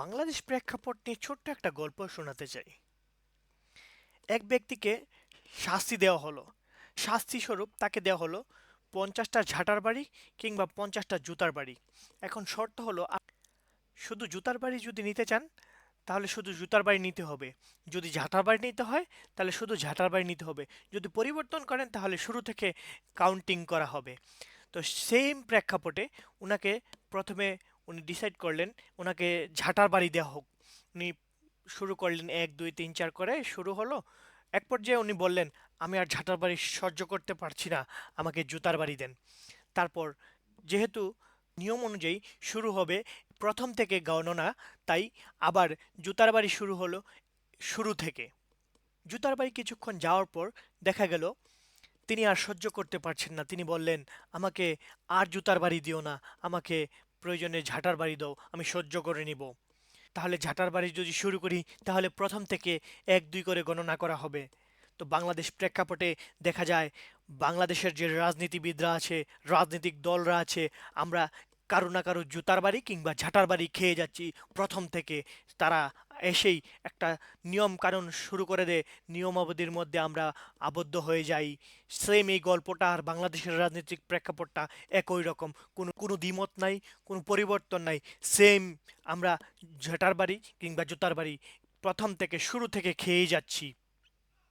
বাংলাদেশ প্রেক্ষাপট নিয়ে ছোট্ট একটা গল্প শোনাতে চাই। এক ব্যক্তিকে শাস্তি দেওয়া হলো। শাস্তি স্বরূপ তাকে দেওয়া হলো পঞ্চাশটা ঝাঁটার বাড়ি কিংবা পঞ্চাশটা জুতার বাড়ি। এখন শর্ত হলো শুধু জুতার বাড়ি যদি নিতে চান, তাহলে শুধু জুতার বাড়ি নিতে হবে। যদি ঝাঁটার বাড়ি নিতে হয়, তাহলে শুধু ঝাঁটার বাড়ি নিতে হবে। যদি পরিবর্তন করেন, তাহলে শুরু থেকে কাউন্টিং করা হবে। তো সেম প্রেক্ষাপটে ওনাকে প্রথমে উনি ডিসাইড করলেন ওনাকে ঝাঁটার বাড়ি দেওয়া হোক। উনি শুরু করলেন এক, দুই, তিন, চার করে শুরু হলো। এক পর্যায়ে উনি বললেন, আমি আর ঝাঁটার বাড়ি সহ্য করতে পারছি না, আমাকে জুতার বাড়ি দেন। তারপর যেহেতু নিয়ম অনুযায়ী শুরু হবে প্রথম থেকে গণনা, তাই আবার জুতার বাড়ি শুরু হলো শুরু থেকে। জুতার বাড়ি কিছুক্ষণ যাওয়ার পর দেখা গেল, তিনি আর সহ্য করতে পারছেন না। তিনি বললেন, আমাকে আর জুতার বাড়ি দিও না, আমাকে প্রয়োজনে ঝাঁটার বাড়ি দাও, আমি সহ্য করে নিব। তাহলে ঝাঁটার বাড়ি যদি শুরু করি, তাহলে প্রথম থেকে এক দুই করে গণনা করা হবে। তো বাংলাদেশ প্রেক্ষাপটে দেখা যায়, বাংলাদেশের যে রাজনীতিবিদরা আছে, রাজনৈতিক দলরা আছে, আমরা কারও না কারও জুতার বাড়ি কিংবা ঝাঁটার বাড়ি খেয়ে যাচ্ছি প্রথম থেকে। তারা এসেই একটা নিয়ম কানুন শুরু করে দেয়। নিয়মাবলীর মধ্যে আমরা আবদ্ধ হয়ে যাই। সেম এই গল্পটা আর বাংলাদেশের রাজনৈতিক প্রেক্ষাপটটা একই রকম। কোনো কোনো দ্বিমত নাই, কোনো পরিবর্তন নাই। সেম আমরা ঝাঁটার বাড়ি কিংবা জুতার বাড়ি প্রথম থেকে শুরু থেকে খেয়েই যাচ্ছি।